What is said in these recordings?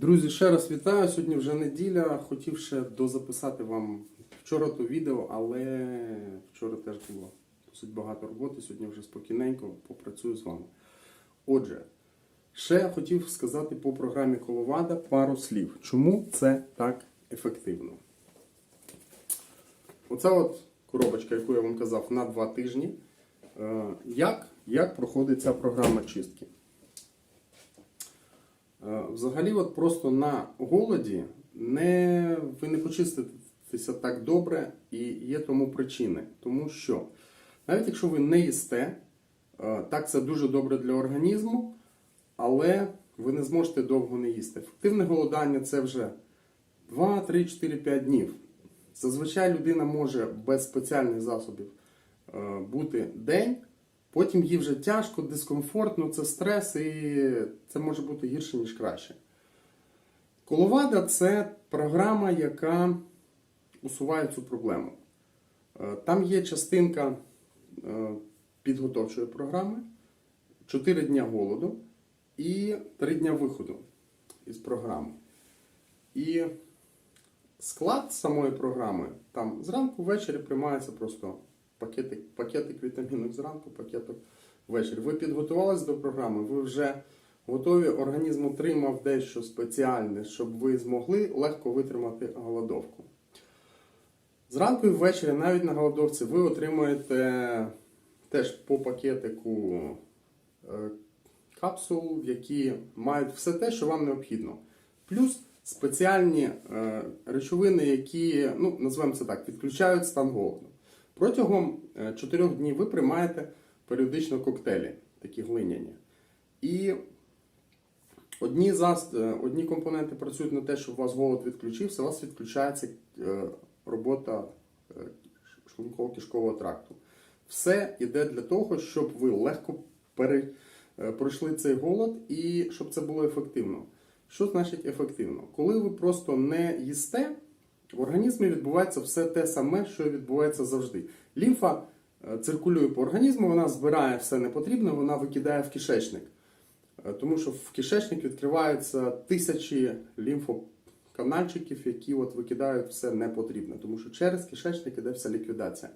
Друзі, ще раз вітаю. Сьогодні вже неділя. Хотів ще дозаписати вам вчора то відео, але вчора теж було досить багато роботи. Сьогодні вже спокійненько попрацюю з вами. Отже, ще хотів сказати по програмі Коловада пару слів. Чому це так ефективно? Оця от коробочка, яку я вам казав, на два тижні. Е, Як, як проходить ця програма чистки? Е, Взагалі, от просто на голоді не, ви не почиститеся так добре, і є тому причини. Тому що навіть якщо ви не їсте, е, так це дуже добре для організму, але ви не зможете довго не їсти. Ефективне голодання це вже 2, 3, 4, 5 днів. Зазвичай людина може без спеціальних засобів е, бути день, потім їй вже тяжко, дискомфортно, це стрес, і це може бути гірше, ніж краще. Коловада це програма, яка усуває цю проблему. Е, Там є частинка е, підготовчої програми, 4 дня голоду і 3 дня виходу із програми. І склад самої програми там зранку ввечері приймається просто пакетик, пакетик вітамінок зранку, пакетик ввечері. Ви підготувалися до програми, ви вже готові, організм отримав дещо спеціальне, щоб ви змогли легко витримати голодовку. Зранку і ввечері, навіть на голодовці, ви отримуєте теж по пакетику е, капсул, які мають все те, що вам необхідно. Плюс спеціальні е, речовини, які, ну, називаємо це так, відключають стан голоду. Протягом 4 днів ви приймаєте періодично коктейлі, такі глиняні. І одні, зас, е, одні компоненти працюють на те, щоб у вас голод відключився, у вас відключається е, робота е, шлунково-кишкового тракту. Все йде для того, щоб ви легко пере, е, пройшли цей голод і щоб це було ефективно. Що значить ефективно? Коли ви просто не їсте, в організмі відбувається все те саме, що відбувається завжди. Лімфа е, циркулює по організму, вона збирає все непотрібне, вона викидає в кишечник. Е, Тому що в кишечник відкриваються тисячі лімфоканальчиків, які от викидають все непотрібне. Тому що через кишечник іде вся ліквідація.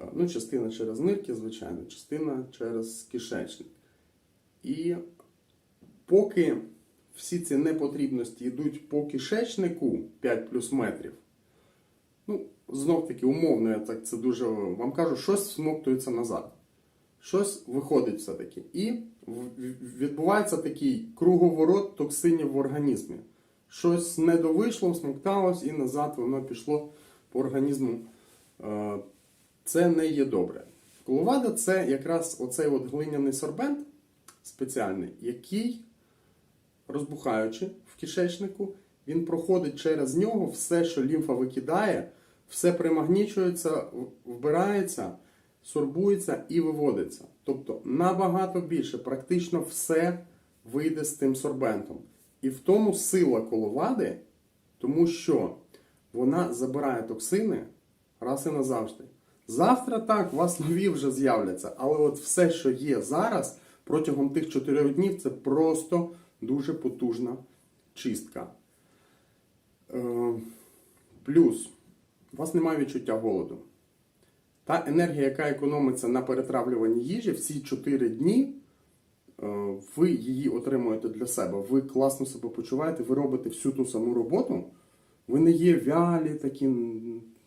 Е, Ну, частина через нирки, звичайно, частина через кишечник. І поки всі ці непотрібності йдуть по кишечнику 5 плюс метрів, ну, знов таки, умовно, я так це дуже вам кажу, щось всмоктується назад. Щось виходить все-таки. І відбувається такий круговорот токсинів в організмі. Щось не довийшло, всмокталось і назад воно пішло по організму. Е, Це не є добре. Коловада це якраз оцей от глиняний сорбент спеціальний, який розбухаючи в кишечнику, він проходить через нього все, що лімфа викидає, все примагнічується, вбирається, сорбується і виводиться. Тобто набагато більше, практично все вийде з тим сорбентом. І в тому сила коловади, тому що вона забирає токсини раз і назавжди. Завтра так, у вас нові вже з'являться, але от все, що є зараз, протягом тих чотирьох днів, це просто дуже потужна чистка. Е, плюс, у вас немає відчуття голоду. Та енергія, яка економиться на перетравлюванні їжі, всі 4 дні е, ви її отримуєте для себе. Ви класно себе почуваєте, ви робите всю ту саму роботу. Ви не є вялі, такі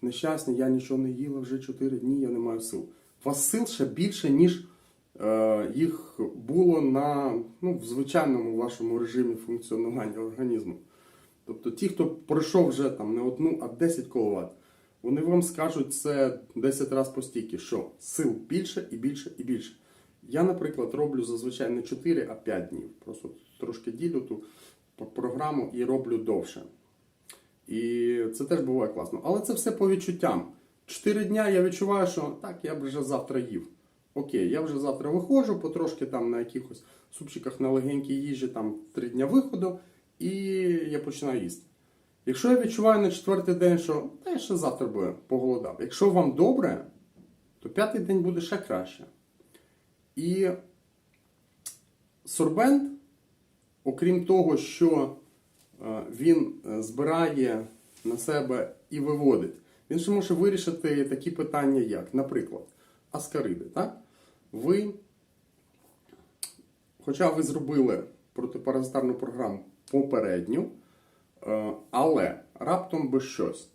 нещасні, я нічого не їла вже 4 дні, я не маю сил. У вас сил ще більше, ніж їх було на, ну, в звичайному вашому режимі функціонування організму. Тобто ті, хто пройшов вже там не одну, а 10 кВт, вони вам скажуть це 10 разів постійки, що сил більше і більше і більше. Я, наприклад, роблю зазвичай не 4, а 5 днів. Просто трошки ділю ту програму і роблю довше. І це теж буває класно. Але це все по відчуттям. Чотири дня я відчуваю, що так, я б вже завтра їв. Окей, я вже завтра виходжу, потрошки там на якихось супчиках на легенькій їжі, там три дня виходу, і я починаю їсти. Якщо я відчуваю на четвертий день, що та я ще завтра би поголодав. Якщо вам добре, то п'ятий день буде ще краще. І сорбент, окрім того, що е, він е, збирає на себе і виводить. Він ще може вирішити такі питання, як, наприклад, аскариди. Так? Ви, хоча ви зробили протипаразитарну програму попередню, е, але раптом би щось.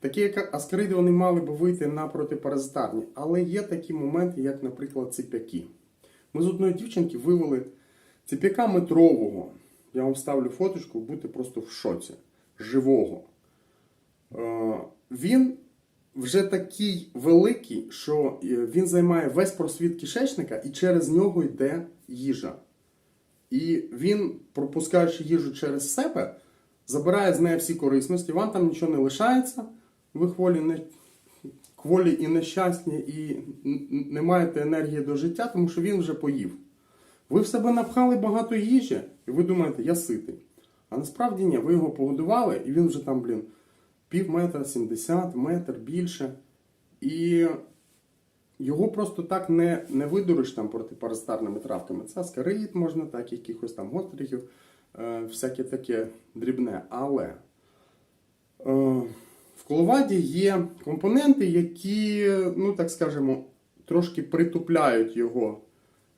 Такі як аскариди вони мали би вийти на протипаразитарні, але є такі моменти, як, наприклад, ципяки. Ми з одної дівчинки вивели ципяка метрового. Я вам ставлю фоточку, будете просто в шоці. Живого. Е, Він вже такий великий, що е, він займає весь просвіт кишечника і через нього йде їжа. І він, пропускаючи їжу через себе, забирає з неї всі корисності, вам там нічого не лишається, ви хволі, не, хволі і нещасні, і не маєте енергії до життя, тому що він вже поїв. Ви в себе напхали багато їжі, і ви думаєте, я ситий. А насправді ні, ви його погодували, і він вже там, блін, пів метра, 70, метр більше. І його просто так не, не видуриш там протипаразитарними травками. Це аскарид можна, так, якихось там гострихів, е, всяке таке дрібне. Але е, в коловаді є компоненти, які, ну так скажемо, трошки притупляють його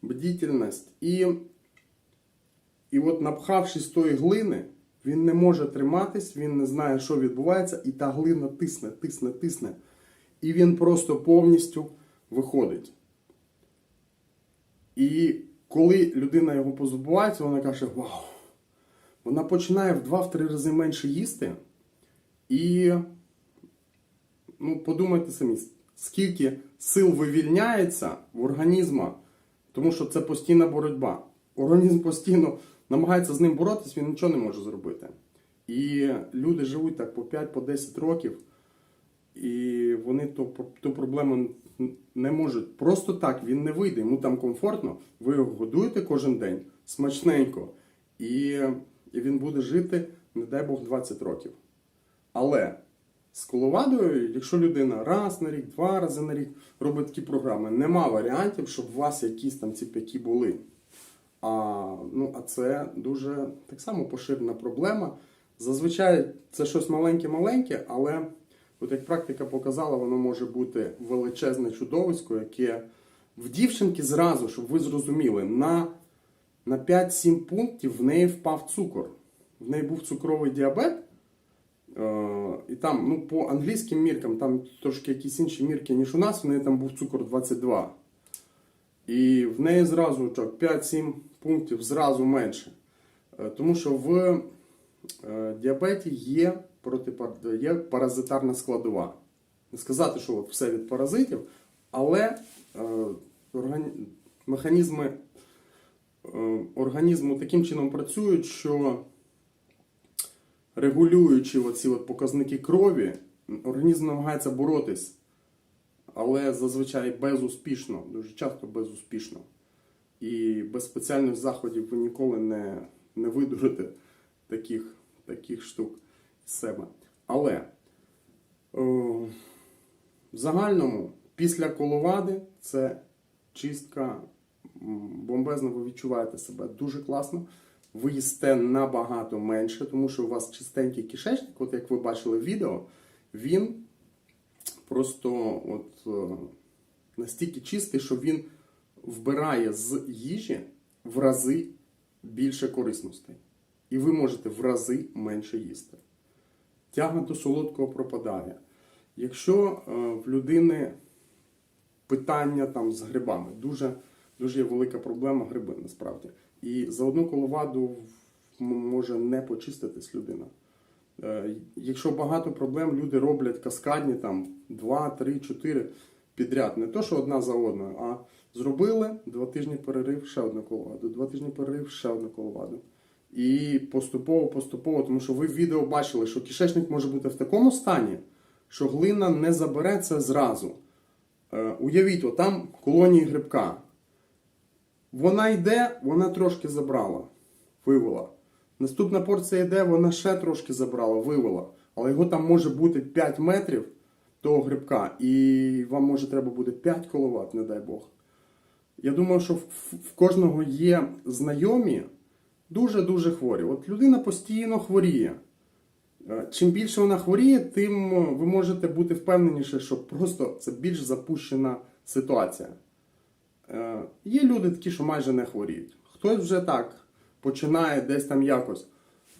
бдительність. І, і от напхавшись тої глини, він не може триматись, він не знає, що відбувається, і та глина тисне, тисне, тисне. І він просто повністю виходить. І коли людина його позабувається, вона каже: Вау! Вона починає в 2-3 рази менше їсти. І ну, подумайте самі, скільки сил вивільняється в організма, тому що це постійна боротьба. Організм постійно намагається з ним боротись, він нічого не може зробити. І люди живуть так по 5-10 років, і вони ту, ту проблему не можуть. Просто так він не вийде, йому там комфортно. Ви його годуєте кожен день смачненько, і, і він буде жити, не дай Бог, 20 років. Але з коловадою, якщо людина раз на рік, два рази на рік робить такі програми, нема варіантів, щоб у вас якісь там ціпяки були. А, ну, а це дуже так само поширена проблема. Зазвичай це щось маленьке-маленьке, але от як практика показала, воно може бути величезне чудовисько, яке в дівчинки зразу, щоб ви зрозуміли, на, на 5-7 пунктів в неї впав цукор. В неї був цукровий діабет. Е, І там, ну, по англійським міркам, там трошки якісь інші мірки, ніж у нас, в неї там був цукор 22. І в неї зразу так, 5-7 пунктів зразу менше. Е, Тому що в е, діабеті є, є паразитарна складова. Не сказати, що от все від паразитів, але е, механізми організму таким чином працюють, що регулюючи оці от показники крові, організм намагається боротись але зазвичай безуспішно, дуже часто безуспішно. І без спеціальних заходів ви ніколи не, не видурите таких, таких штук з себе. Але о, в загальному після коловади це чистка м, бомбезна, ви відчуваєте себе дуже класно. Ви їсте набагато менше, тому що у вас чистенький кишечник, от як ви бачили в відео, він просто от, е, настільки чистий, що він вбирає з їжі в рази більше корисностей. І ви можете в рази менше їсти. Тяга до солодкого пропадає. Якщо е, в людини питання там з грибами, дуже, дуже є велика проблема гриби насправді. І за одну коловаду може не почиститись людина. Е, Якщо багато проблем, люди роблять каскадні там 2, 3, 4 підряд. Не то, що одна за одною, а зробили два тижні перерив, ще одну коловаду, два тижні перерив, ще одну коловаду. І поступово, поступово, тому що ви в відео бачили, що кишечник може бути в такому стані, що глина не забере це зразу. Е, Уявіть, отам колонії грибка. Вона йде, вона трошки забрала, вивела. Наступна порція йде, вона ще трошки забрала, вивела. Але його там може бути 5 метрів того грибка, і вам може треба буде 5 коловат, не дай Бог. Я думаю, що в, в кожного є знайомі дуже-дуже хворі. От людина постійно хворіє. Е, Чим більше вона хворіє, тим е, ви можете бути впевненіше, що просто це більш запущена ситуація. Е, Є люди такі, що майже не хворіють. Хтось вже так починає десь там якось.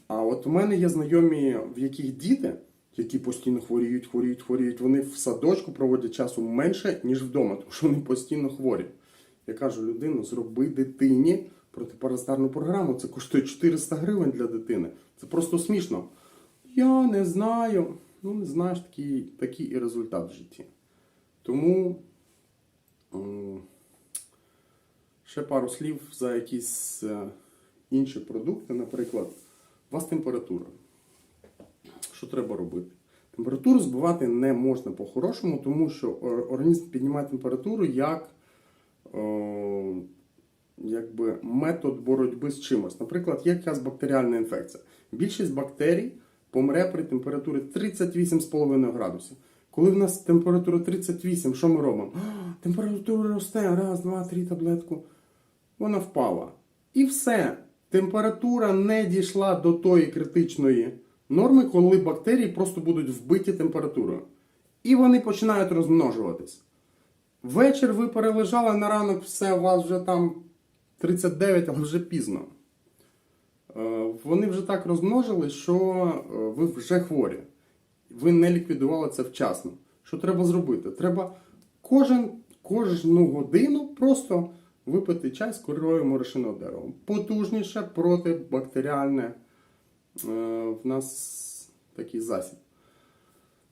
А от у мене є знайомі, в яких діти, які постійно хворіють, хворіють, хворіють, вони в садочку проводять часу менше, ніж вдома, тому що вони постійно хворі. Я кажу, людину, зроби дитині протипаразитарну програму. Це коштує 400 гривень для дитини. Це просто смішно. Я не знаю. Ну, не знаєш, такий, такий і результат в житті. Тому ще пару слів за якісь е, інші продукти, наприклад, у вас температура. Що треба робити? Температуру збивати не можна по-хорошому, тому що організм піднімає температуру як о, якби метод боротьби з чимось. Наприклад, є якась бактеріальна інфекція. Більшість бактерій помре при температурі 38,5 градусів. Коли в нас температура 38, що ми робимо? «А, Температура росте, раз, два, три таблетку. Вона впала. І все. Температура не дійшла до тої критичної норми, коли бактерії просто будуть вбиті температурою. І вони починають розмножуватись. Вечір ви перележали на ранок, все, у вас вже там 39, але вже пізно. Е, Вони вже так розмножили, що е, ви вже хворі. Ви не ліквідували це вчасно. Що треба зробити? Треба кожен, кожну годину просто випити чай з корою морошиного дерева. Потужніше протибактеріальне в нас такий засіб.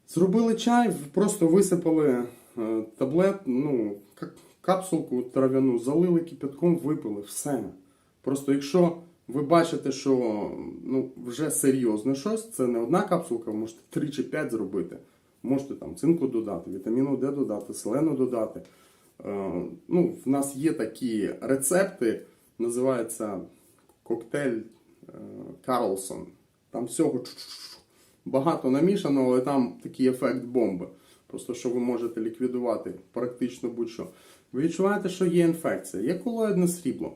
Зробили чай, просто висипали е, таблет, ну, капсулку трав'яну, залили кипятком, випили. Все. Просто якщо ви бачите, що ну, вже серйозне щось, це не одна капсулка, ви можете 3 чи 5 зробити. Можете там цинку додати, вітаміну Д додати, селену додати. Е, ну, в нас є такі рецепти, називається коктейль е, Карлсон. Там всього багато намішано, але там такий ефект бомби. Просто що ви можете ліквідувати практично будь-що. Ви відчуваєте, що є інфекція, є колоїдне срібло.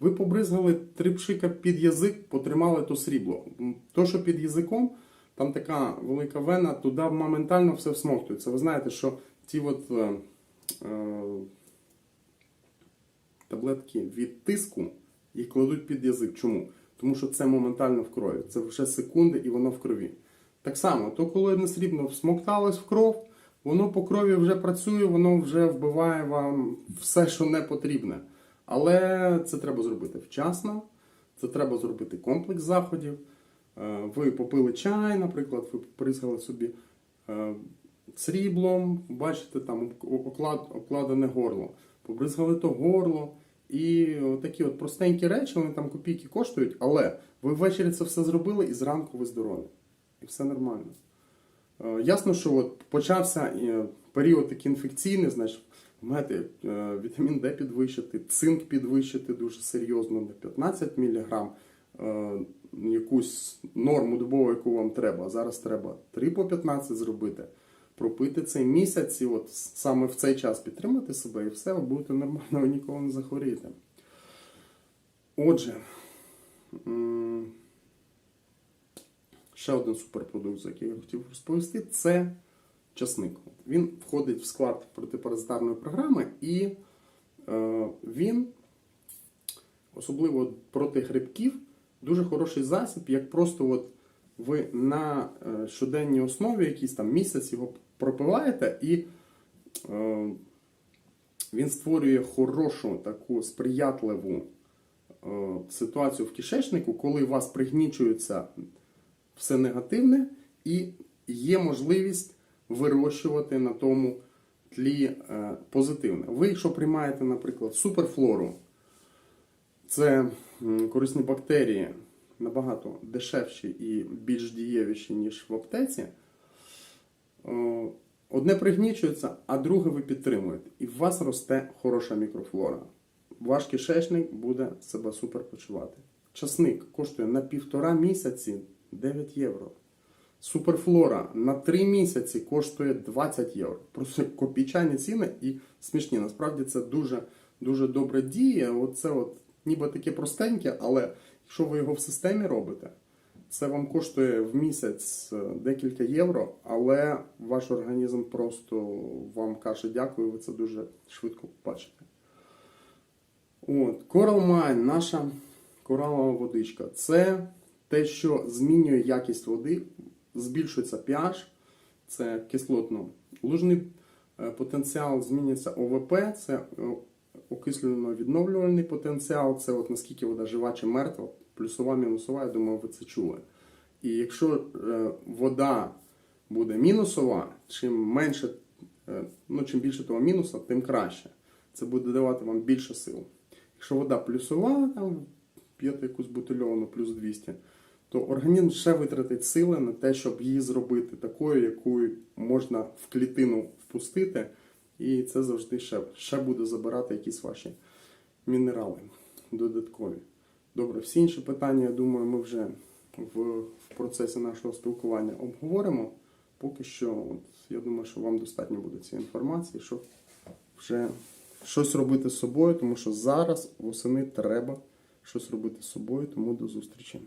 Ви побризгали три пшика під язик, потримали то срібло. То, що під язиком, там така велика вена, туди моментально все всмоктується. Ви знаєте, що ті от е, е, таблетки від тиску їх кладуть під язик. Чому? Тому що це моментально в крові. Це вже секунди і воно в крові. Так само, то колоїдне срібло всмокталось в кров, воно по крові вже працює, воно вже вбиває вам все, що не потрібне. Але це треба зробити вчасно, це треба зробити комплекс заходів. Е, Ви попили чай, наприклад, ви поприскали собі е, сріблом, бачите, там оклад, окладене горло. Побризгали то горло. І такі от простенькі речі, вони там копійки коштують, але ви ввечері це все зробили і зранку ви здорові. І все нормально. Е, Ясно, що от почався е, період такий інфекційний, значить, маєте е, вітамін Д підвищити, цинк підвищити дуже серйозно на 15 мг, якусь норму добову, яку вам треба. Зараз треба 3 по 15 зробити, пропити цей місяць і от саме в цей час підтримати себе і все, ви нормально, ви ніколи не захворієте. Отже, ще один суперпродукт, за який я хотів розповісти, це часник. Він входить в склад протипаразитарної програми, і е, він, особливо проти грибків, дуже хороший засіб, як просто от ви на е, щоденній основі якийсь там місяць його пропиваєте, і е, він створює хорошу таку сприятливу е, ситуацію в кишечнику, коли у вас пригнічується все негативне, і є можливість вирощувати на тому тлі е, позитивне. Ви, якщо приймаєте, наприклад, суперфлору, це корисні бактерії набагато дешевші і більш дієвіші, ніж в аптеці. Е, Одне пригнічується, а друге ви підтримуєте. І в вас росте хороша мікрофлора. Ваш кишечник буде себе супер почувати. Часник коштує на півтора місяці 9 євро. Суперфлора на 3 місяці коштує 20 євро. Просто копійчані ціни і смішні. Насправді це дуже дуже добре діє. Оце от ніби таке простеньке, але якщо ви його в системі робите, Це вам коштує в місяць е, декілька євро, але ваш організм просто вам каже дякую, ви це дуже швидко побачите. Coral Mine, наша коралова водичка. Це те, що змінює якість води, збільшується pH, це кислотно-лужний е, потенціал, змінюється ОВП, це е, окислено-відновлювальний потенціал, це от наскільки вода жива чи мертва, плюсова, мінусова, я думаю, ви це чули. І якщо е, вода буде мінусова, чим менше, е, ну, чим більше того мінуса, тим краще. Це буде давати вам більше сил. Якщо вода плюсова, там п'єте якусь бутильовану плюс 200, то організм ще витратить сили на те, щоб її зробити такою, якою можна в клітину впустити, і це завжди ще, ще буде забирати якісь ваші мінерали додаткові. Добре, всі інші питання, я думаю, ми вже в, процесі нашого спілкування обговоримо. Поки що, от, я думаю, що вам достатньо буде цієї інформації, щоб вже щось робити з собою, тому що зараз восени треба щось робити з собою, тому до зустрічі.